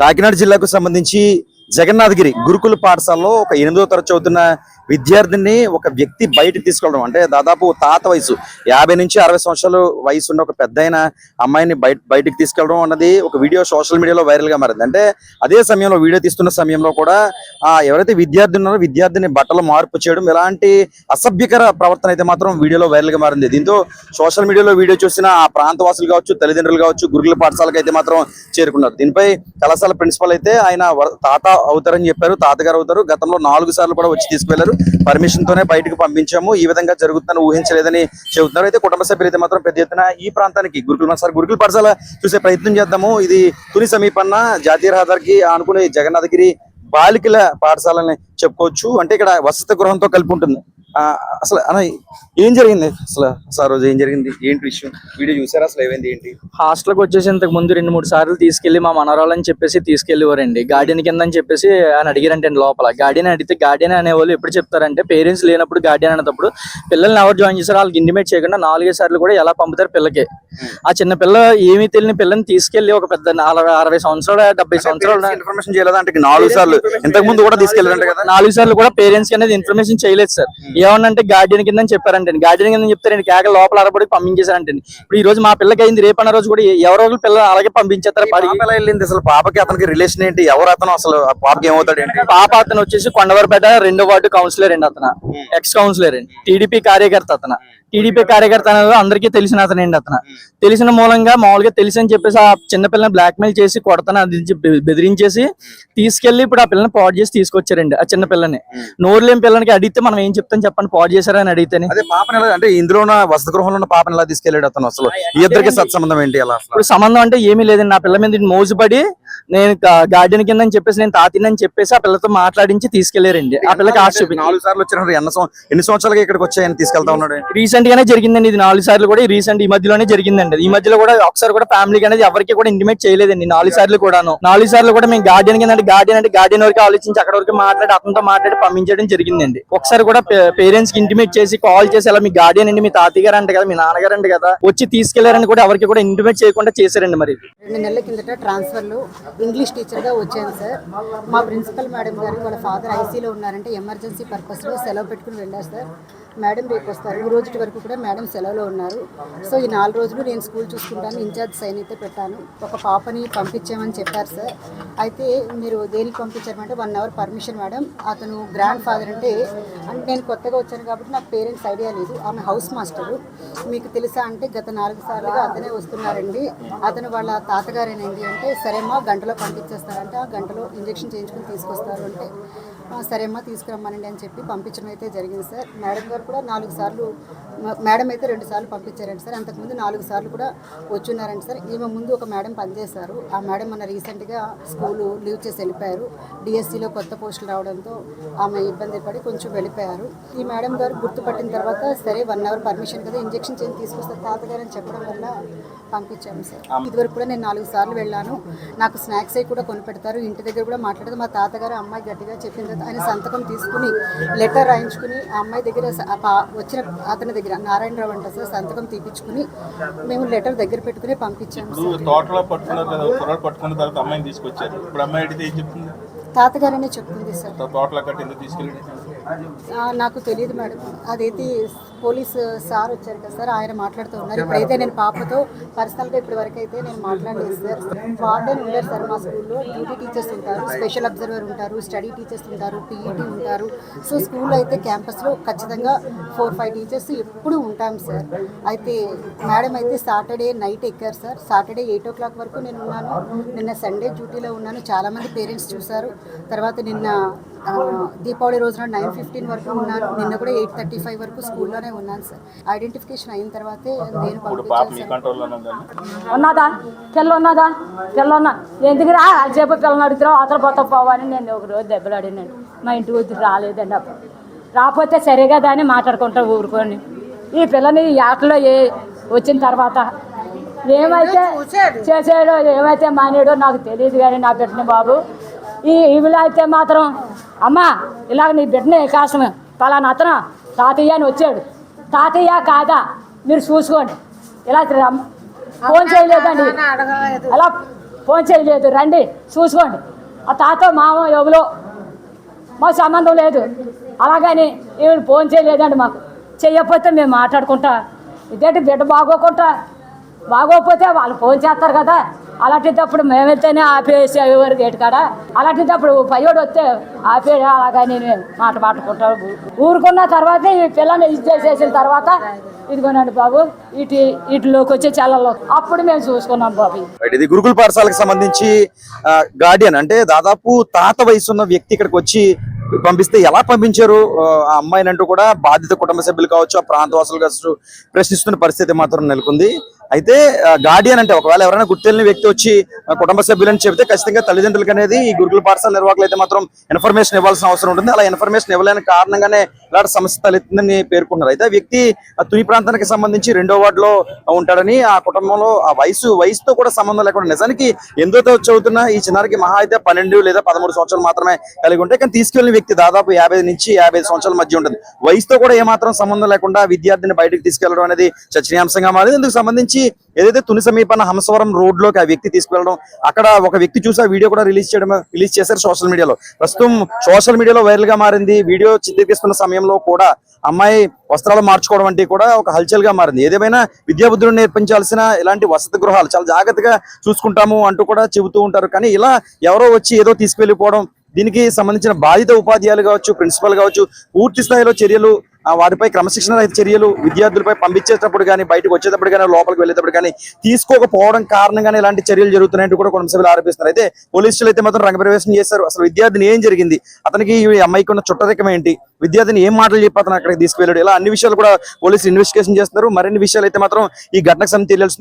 కాకినాడ జిల్లాకు సంబంధించి జగన్నాథగిరి గురుకుల పాఠశాలలో ఒక ఎనిమిదో తరగతి చదువుతున్న విద్యార్థిని ఒక వ్యక్తి బయటకు తీసుకెళ్ళడం. అంటే దాదాపు తాత వయసు యాభై నుంచి అరవై సంవత్సరాలు వయసు ఉన్న ఒక పెద్ద అమ్మాయిని బయట బయటకు తీసుకెళ్ళడం అన్నది ఒక వీడియో సోషల్ మీడియాలో వైరల్గా మారింది. అంటే అదే సమయంలో వీడియో తీస్తున్న సమయంలో కూడా ఎవరైతే విద్యార్థి ఉన్నారో విద్యార్థిని బట్టలు మార్పు చేయడం ఇలాంటి అసభ్యకర ప్రవర్తన అయితే మాత్రం వీడియోలో వైరల్గా మారింది. దీంతో సోషల్ మీడియాలో వీడియో చూసిన ఆ ప్రాంతవాసులు కావచ్చు తల్లిదండ్రులు కావచ్చు గురుకుల పాఠశాలకు అయితే మాత్రం చేరుకున్నారు. దీనిపై కళాశాల ప్రిన్సిపల్ అయితే ఆయన తాత అవుతారని చెప్పారు తాతగారు అవుతారు. గతంలో నాలుగు సార్లు కూడా వచ్చి తీసుకువెళ్ళారు. పర్మిషన్ తోనే బయటకు పంపించాము. ఈ విధంగా జరుగుతుందని ఊహించలేదని చెబుతున్నారు. అయితే కుటుంబ సభ్యులు అయితే మాత్రం పెద్ద ఎత్తున ఈ ప్రాంతానికి గురుకుల సార్ గురుకుల పాఠశాల చూసే ప్రయత్నం చేద్దాము. ఇది తుని సమీపన్న జాతీయ రహదారికి ఆనుకునే జగన్నాథగిరి బాలికల పాఠశాలని చెప్పుకోవచ్చు. అంటే ఇక్కడ వసతి గృహంతో కలిపి ఉంటుంది. అసలు అన్న ఏం జరిగింది అసలు? సార్ రోజు ఏం జరిగింది? ఏంటి విషయం? వీడియో చూసారా అసలు? ఏమైంది? ఏంటి? హాస్టల్కి వచ్చేసి ఇంతకు ముందు రెండు మూడు సార్లు తీసుకెళ్ళి మా మనవరాలని చెప్పేసి తీసుకెళ్ళేవారండి గార్డియన్ కింద అని చెప్పేసి ఆయన అడిగారంటే లోపల. గార్డియన్ అడిగితే గార్డియన్ అనేవాళ్ళు ఎప్పుడు చెప్తారంటే పేరెంట్స్ లేనప్పుడు గార్డియన్ అనేటప్పుడు పిల్లల్ని ఎవరు జాయిన్ చేశారో వాళ్ళకి ఇంటిమేట్ చేయకుండా నాలుగే సార్లు కూడా ఎలా పంపుతారు పిల్లకి. ఆ చిన్న పిల్ల ఏమీ తెలియని పిల్లని తీసుకెళ్ళి ఒక పెద్ద అరవై సంవత్సరాలు డెబ్బై సంవత్సరాలు ఇన్ఫర్మేషన్ చేయలేదా? అంటే నాలుగు సార్లు. ఇంతకు ముందు కూడా తీసుకెళ్ళారంట కదా? నాలుగు సార్లు కూడా పేరెంట్స్కి అనేది ఇన్ఫర్మేషన్ చేయలేదు సార్. ఏమన్నంటే గార్డియన్ కింద చెప్పారంటే గార్డియన్ కింద చెప్తారండి కేక లోపల అరబడి పంపించేశారంటే ఇప్పుడు ఈ రోజు మా పిల్లకి అయింది రేపు అన్న రోజు కూడా ఎవరో పిల్లలు అలాగే పంపించేస్తారు. పాప ఎలా వెళ్ళింది? అసలు పాపకి అతనికి రిలేషన్ ఏంటి? ఎవరు అతను? అసలు పాపకి ఏమవుతాడు ఏంటి పాప అతను వచ్చేసి కొండవరపేట రెండో వార్డు కౌన్సిలర్ అండి అతను. ఎక్స్ కౌన్సిలర్ అండి. టీడీపీ కార్యకర్త అతను. టీడీపీ కార్యకర్త అనేది అందరికీ తెలిసిన అతనండి అతను. తెలిసిన మూలంగా మామూలుగా తెలిసి అని చెప్పేసి ఆ చిన్న పిల్లని బ్లాక్ మెయిల్ చేసి కొడతాను అది బెదిరించేసి తీసుకెళ్ళి ఇప్పుడు ఆ పిల్లని పాడు చేసి తీసుకొచ్చారండి ఆ చిన్న పిల్లని. నోరు లేని పిల్లలకి అడిగితే మనం ఏం చెప్తాం చెప్పండి పాడు చేశారని అడిగితేనే. అదే పాపని ఎలా అంటే ఇందులో వసతి గృహంలో ఉన్న పాపని ఎలా తీసుకెళ్ళాడు అతను అసలు? ఈ ఇద్దరికి సత్సంబంధం ఏంటి అలా ఇప్పుడు సంబంధం అంటే ఏమీ లేదండి. నా పిల్ల మీద మోజుపడి నేను గార్డెన్ కింద అని చెప్పేసి నేను తాతినని చెప్పేసి ఆ పిల్లతో మాట్లాడించి తీసుకెళ్ళారండి. ఆ పిల్లకి ఆశ చూపించి. నాలుగు సార్లు వచ్చినప్పుడు ఎన్న సంవత్సరాలుగా ఇక్కడికి వచ్చాయని తీసుకెళ్తా ఉన్నాడు? రీసెంట్ గానే జరిగిందండి ఇది. నాలుగు సార్లు కూడా రీసెంట్ ఈ మధ్యలోనే జరిగిందండి ఈ మధ్యలో కూడా ఒకసారి కూడా ఫ్యామిలీకి అనేది ఎవరికి కూడా ఇంటిమేట్ చేయలేదండి. నాలుగు సార్లు కూడాను. నాలుగు సార్లు కూడా మేము గార్డెన్ కింద గార్డెన్ అంటే గార్డెన్ వరకు ఆలోచించి అక్కడ వరకు మాట్లాడి అతనితో మాట్లాడి పంపించడం జరిగిందండి. ఒకసారి కూడా పేరెంట్స్కి ఇంటిమేట్ చేసి కాల్ చేసి అలా మీ గార్డెన్ అండి మీ తాతయ్య గారు అంటే కదా మీ నాన్నగారు అంటే కదా వచ్చి తీసుకెళ్ళారని కూడా ఎవరికి కూడా ఇంటిమేట్ చేయకుండా చేశారండి మరి. రెండు నెలల కిందట ట్రాన్స్ఫర్లో ఇంగ్లీష్ టీచర్గా వచ్చాను సార్ మా ప్రిన్సిపల్ మేడం గారు వాళ్ళ ఫాదర్ ఐసీలో ఉన్నారంటే ఎమర్జెన్సీ పర్పస్లో సెలవు పెట్టుకుని వెళ్ళారు సార్ మేడం రేపు వస్తారు. ఈ రోజు వరకు కూడా మేడం సెలవులో ఉన్నారు. సో ఈ నాలుగు రోజులు నేను స్కూల్ చూసుకుంటాను. ఇన్ఛార్జ్ సైన్ అయితే పెట్టాను. ఒక పాపని పంపించామని చెప్పారు సార్. అయితే మీరు దేనికి పంపించారంటే వన్ అవర్ పర్మిషన్ మేడం. అతను గ్రాండ్ ఫాదర్ అంటే అంటే నేను కొత్తగా వచ్చాను కాబట్టి నాకు పేరెంట్స్ ఐడియా లేదు. ఆమె హౌస్ మాస్టరు. మీకు తెలుసా అంటే గత నాలుగు సార్లుగా అతనే వస్తున్నారండి. అతను వాళ్ళ తాతగారేనండి అంటే సరేమ్మా గంటలో పంపించేస్తారంటే. ఆ గంటలో ఇంజెక్షన్ చేయించుకుని తీసుకొస్తారు అంటే. సరేమ్మా తీసుకురమ్మనండి అని చెప్పి పంపించడం అయితే జరిగింది సార్. మేడం గారు కూడా నాలుగు సార్లు మేడం అయితే రెండు సార్లు పంపించారండి సార్. అంతకుముందు నాలుగు సార్లు కూడా వచ్చున్నారండి సార్. ఈమె ముందు ఒక మేడం పనిచేశారు. ఆ మేడం మన రీసెంట్గా స్కూలు లీవ్ చేసి వెళ్ళిపోయారు. డిఎస్సిలో కొత్త పోస్టులు రావడంతో ఆమె ఇబ్బంది పడి కొంచెం వెళ్ళిపోయారు. ఈ మేడం గారు గుర్తుపట్టిన తర్వాత సరే వన్ అవర్ పర్మిషన్ కదా ఇంజెక్షన్ చేసి తీసుకొస్తారు తాతగారు అని చెప్పడం వల్ల పంపించాము సార్. ఇదివరకు కూడా నేను నాలుగు సార్లు వెళ్ళాను. నాకు స్నాక్స్ అవి కూడా కొనిపెడతారు. ఇంటి దగ్గర కూడా మాట్లాడదు. మా తాతగారు అమ్మాయి గట్టిగా చెప్పిన తర్వాత ఆయన సంతకం తీసుకుని లెటర్ రాయించుకుని ఆ అమ్మాయి దగ్గర వచ్చిన అతని దగ్గర నారాయణరావు అంట సార్ సంతకం తీపించుకుని మేము లెటర్ దగ్గర పెట్టుకుని పంపించాము తోటలో పట్టుకున్నారు కదా కుర్రాడు పట్టుకున్న తర్వాత అమ్మాయిని తీసుకొచ్చారు. ఇప్పుడు అమ్మాయి అడిగితే ఏం చెప్తుంది? తాతగారనే చెప్తుంది సార్. తోటలో కట్టి తీసుకెళ్ళి నాకు తెలియదు మేడం. అదైతే పోలీస్ సార్ వచ్చారు కదా సార్ ఆయన మాట్లాడుతూ ఉన్నారు. ఇప్పుడైతే నేను పాపతో పర్సనల్గా ఇప్పటి వరకు అయితే నేను మాట్లాడలేదు సార్. వార్డెన్ ఉండరు సార్ మా స్కూల్లో. డ్యూటీ టీచర్స్ ఉంటారు స్పెషల్ అబ్జర్వర్ ఉంటారు స్టడీ టీచర్స్ ఉంటారు పీఈటీ ఉంటారు. సో స్కూల్లో అయితే క్యాంపస్లో ఖచ్చితంగా ఫోర్ ఫైవ్ టీచర్స్ ఎప్పుడు ఉంటాం సార్. అయితే మేడం అయితే సాటర్డే నైట్ ఎక్కారు sir. Saturday eight o'clock వరకు నేను ఉన్నాను. నిన్న సండే డ్యూటీలో ఉన్నాను. చాలామంది పేరెంట్స్ చూశారు. తర్వాత నిన్న దీపావళి రోజున నైన్ ఫిఫ్టీన్ వరకు ఉన్నాను. నిన్న కూడా ఎయిట్ థర్టీ ఫైవ్ వరకు స్కూల్లోనే ఉన్నాను సార్. ఐడెంటిఫికేషన్ అయిన తర్వాతే నేను ఉన్నదా? పిల్ల ఉన్నదా? పిల్ల ఉన్నా. ఎందుకు రా? అసేపు పిల్లని అడుగుతావు అవతల పోతా పోవని నేను ఒక రోజు దెబ్బలాడినాను మా ఇంటి వద్దు రాలేదండి అప్పుడు. రాకపోతే సరే కదా అని మాట్లాడుకుంటా ఊరుకొని. ఈ పిల్లని ఈ ఆటలో ఏ వచ్చిన తర్వాత ఏమైతే చేసాడో ఏమైతే మానేడో నాకు తెలియదు కానీ నా బిడ్డని బాబు. ఈ ఇవిలో అయితే మాత్రం అమ్మా ఇలాగ నీ బిడ్డని కాసం పలానా అతను తాతయ్య అని వచ్చాడు. తాతయ్య కాదా? మీరు చూసుకోండి. ఇలా ఫోన్ చేయలేదండి. అలా ఫోన్ చేయలేదు. రండి చూసుకోండి. ఆ తాత మామ ఎవరో మాకు సంబంధం లేదు. అలాగని ఈవిడ ఫోన్ చేయలేదండి మాకు. చెయ్యకపోతే మేము మాట్లాడుకుంటా. ఇదేంటి బిడ్డ బాగోకుంటా? బాగోకపోతే వాళ్ళు ఫోన్ చేస్తారు కదా. అలాంటిదప్పుడు మేము వెళ్తేనే ఎవరు గేటు కాడ? అలాంటిదప్పుడు పయ్యోడు వస్తే ఆపే అలాగా నేను మాట మాట్లాడుకుంటాను. ఊరుకున్న తర్వాత ఈ పిల్లని ఇది చేసేసిన తర్వాత ఇదిగోనండి బాబు ఇటు ఇటులోకి వచ్చే చల్లలో. అప్పుడు మేము చూసుకున్నాం బాబు. ఇది గురుకుల పాఠశాలకు సంబంధించి గార్డియన్ అంటే దాదాపు తాత వయసు ఉన్న వ్యక్తి ఇక్కడికి వచ్చి పంపిస్తే ఎలా పంపించారు? ఆ, అమ్మాయిని అంటూ కూడా బాధిత కుటుంబ సభ్యులు కావచ్చు ఆ ప్రాంతవాసులు కావచ్చు ప్రశ్నిస్తున్న పరిస్థితి మాత్రం నెలకొంది. అయితే గార్డియన్ అంటే ఒకవేళ ఎవరైనా గుర్తెలిన వ్యక్తి వచ్చి కుటుంబ సభ్యులని చెబితే ఖచ్చితంగా తల్లిదండ్రులకు అనేది ఈ గురుకుల పాఠశాల నిర్వాహకులు అయితే మాత్రం ఇన్ఫర్మేషన్ ఇవ్వాల్సిన అవసరం ఉంటుంది. అలా ఇన్ఫర్మేషన్ ఇవ్వలేని కారణంగానే ఇలాంటి సమస్య తలెత్తుందని పేర్కొన్నారు. అయితే ఆ వ్యక్తి తుని ప్రాంతానికి సంబంధించి రెండో వార్డులో ఉంటాడని ఆ కుటుంబంలో ఆ వయసు వయసుతో కూడా సంబంధం లేకుండా నిజానికి ఎందుతో చదువుతున్న? ఈ చిన్నారికి మహా అయితే పన్నెండు లేదా పదమూడు సంవత్సరాలు మాత్రమే కలిగి ఉంటాయి కానీ తీసుకెళ్ళిన వ్యక్తి దాదాపు యాభై నుంచి యాభై సంవత్సరాల మధ్య ఉంటుంది. వయసుతో కూడా ఏమాత్రం సంబంధం లేకుండా విద్యార్థిని బయటకు తీసుకెళ్ళడం అనేది చర్చనీయాంశంగా మారింది. ఇందుకు సంబంధించి ఏదైతే తుని సమీపాన హంసవరం రోడ్లోకి ఆ వ్యక్తి తీసుకెళ్ళడం అక్కడ ఒక వ్యక్తి చూసి ఆ వీడియో కూడా రిలీజ్ చేయడం రిలీజ్ చేశారు సోషల్ మీడియాలో. ప్రస్తుతం సోషల్ మీడియాలో వైరల్గా మారింది. వీడియో చిత్రీకరిస్తున్న సమయంలో కూడా అమ్మాయి వస్త్రాలు మార్చుకోవడం అంటే కూడా ఒక హల్చల్గా మారింది. ఏదేమైనా విద్యాబుద్ధులు నేర్పించాల్సిన ఇలాంటి వసతి గృహాలు చాలా జాగ్రత్తగా చూసుకుంటాము అంటూ కూడా చెబుతూ ఉంటారు. కానీ ఇలా ఎవరో వచ్చి ఏదో తీసుకెళ్ళిపోవడం దీనికి సంబంధించిన బాధిత ఉపాధ్యాయులు కావచ్చు ప్రిన్సిపల్ కావచ్చు పూర్తి స్థాయిలో చర్యలు వారిపై క్రమశిక్షణ రహిత చర్యలు విద్యార్థులపై పంపించేటప్పుడు కానీ బయటకు వచ్చేటప్పుడు కానీ లోపలికి వెళ్ళేటప్పుడు కానీ తీసుకోకపోవడం కారణంగానే ఇలాంటి చర్యలు జరుగుతున్నాయంటూ కూడా కొన్ని సభ్యులు ఆరోపిస్తున్నారు. అయితే పోలీసులు అయితే మాత్రం రంగప్రవేశం చేశారు. అసలు విద్యార్థిని ఏం జరిగింది? అతనికి ఈ అమ్మాయికి ఉన్న చుట్టరికం ఏంటి? విద్యార్థిని ఏం మాటలు చెప్పి అతను అక్కడికి తీసుకువెళ్ళాడు? ఇలా అన్ని విషయాలు కూడా పోలీసులు ఇన్వెస్టిగేషన్ చేస్తున్నారు. మరిన్ని విషయాలు అయితే మాత్రం ఈ ఘటనకు సంబంధించి తెలియాల్సింది